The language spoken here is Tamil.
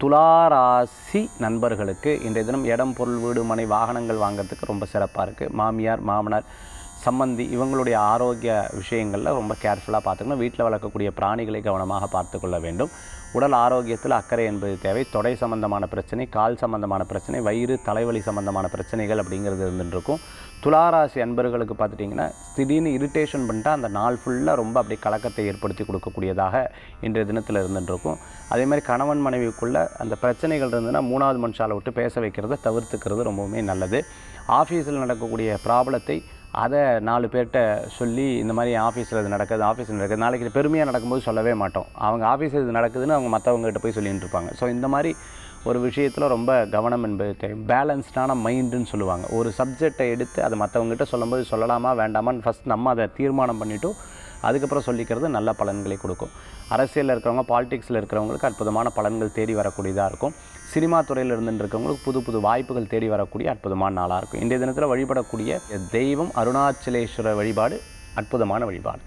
துளாராசி நண்பர்களுக்கு இன்றைய தினம் இடம் பொருள் வீடு மனை வாகனங்கள் வாங்குறதுக்கு ரொம்ப சிறப்பாக இருக்குது மாமியார் மாமனார் சம்மந்தி இவங்களுடைய ஆரோக்கிய விஷயங்களில் ரொம்ப கேர்ஃபுல்லாக பார்த்துக்கணும். வீட்டில் வளர்க்கக்கூடிய பிராணிகளை கவனமாக பார்த்துக்கொள்ள வேண்டும். உடல் ஆரோக்கியத்தில் அக்கறை என்பது தேவை. தொடை சம்பந்தமான பிரச்சனை கால் சம்பந்தமான பிரச்சனை வயிறு தலைவலி சம்பந்தமான பிரச்சனைகள் அப்படிங்கிறது இருந்துருக்கும் துளாராசி அன்பர்களுக்கு பார்த்துட்டிங்கன்னா திடீர்னு இரிட்டேஷன் பண்ணிட்டால் அந்த நாள் ஃபுல்லாக ரொம்ப அப்படியே கலக்கத்தை ஏற்படுத்தி கொடுக்கக்கூடியதாக இன்றைய தினத்தில் இருந்துருக்கும் அதே மாதிரி கணவன் மனைவிக்குள்ளே அந்த பிரச்சனைகள் இருந்ததுன்னா மூணாவது மனுஷாலை விட்டு பேச வைக்கிறத தவிர்த்துக்கிறது ரொம்பவுமே நல்லது. ஆஃபீஸில் நடக்கக்கூடிய ப்ராப்ளத்தை அதை நாலு பேர்கிட்ட சொல்லி இந்த மாதிரி ஆஃபீஸில் இது நடக்குது ஆஃபீஸில் நடக்குது. நாளைக்கு இது பெருமையாக நடக்கும்போது சொல்லவே மாட்டோம். அவங்க ஆஃபீஸில் இது நடக்குதுன்னு அவங்க மற்றவங்ககிட்ட போய் சொல்லிட்டு இருப்பாங்க. ஸோ இந்த மாதிரி ஒரு விஷயத்தில் ரொம்ப கவனம் என்பது தேவை. பேலன்ஸ்டான மைண்டுன்னு சொல்லுவாங்க. ஒரு சப்ஜெக்டை எடுத்து அதை மற்றவங்ககிட்ட சொல்லும்போது சொல்லலாமா வேண்டாமான்னு ஃபஸ்ட் நம்ம அதை தீர்மானம் பண்ணிவிட்டு அதுக்கப்புறம் சொல்லிக்கிறது நல்ல பலன்களை கொடுக்கும். அரசியலில் இருக்கிறவங்க பாலிடிக்ஸில் இருக்கிறவங்களுக்கு அற்புதமான பலன்கள் தேடி வரக்கூடியதாக இருக்கும். சினிமா துறையில் இருந்துட்டு இருக்கவங்களுக்கு புது புது வாய்ப்புகள் தேடி வரக்கூடிய அற்புதமான நாளாக இருக்கும். இன்றைய தினத்தில் வழிபடக்கூடிய தெய்வம் அருணாச்சலேஸ்வரர் வழிபாடு அற்புதமான வழிபாடு.